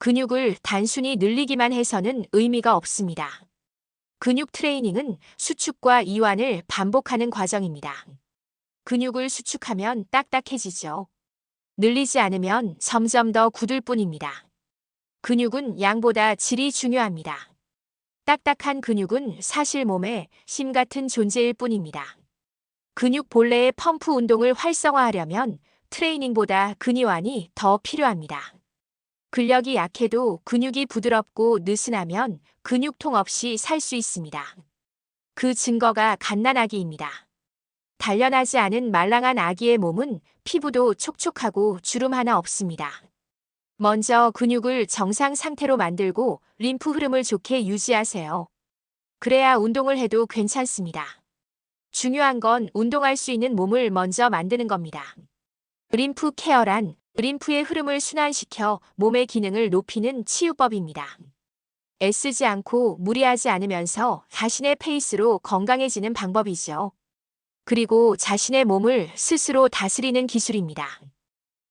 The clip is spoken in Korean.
근육을 단순히 늘리기만 해서는 의미가 없습니다. 근육 트레이닝은 수축과 이완을 반복하는 과정입니다. 근육을 수축하면 딱딱해지죠. 늘리지 않으면 점점 더 굳을 뿐입니다. 근육은 양보다 질이 중요합니다. 딱딱한 근육은 사실 몸에 심 같은 존재일 뿐입니다. 근육 본래의 펌프 운동을 활성화하려면 트레이닝보다 근이완이 더 필요합니다. 근력이 약해도 근육이 부드럽고 느슨하면 근육통 없이 살 수 있습니다. 그 증거가 갓난아기입니다. 단련하지 않은 말랑한 아기의 몸은 피부도 촉촉하고 주름 하나 없습니다. 먼저 근육을 정상 상태로 만들고 림프 흐름을 좋게 유지하세요. 그래야 운동을 해도 괜찮습니다. 중요한 건 운동할 수 있는 몸을 먼저 만드는 겁니다. 림프 케어란 림프의 흐름을 순환시켜 몸의 기능을 높이는 치유법입니다. 애쓰지 않고 무리하지 않으면서 자신의 페이스로 건강해지는 방법이죠. 그리고 자신의 몸을 스스로 다스리는 기술입니다.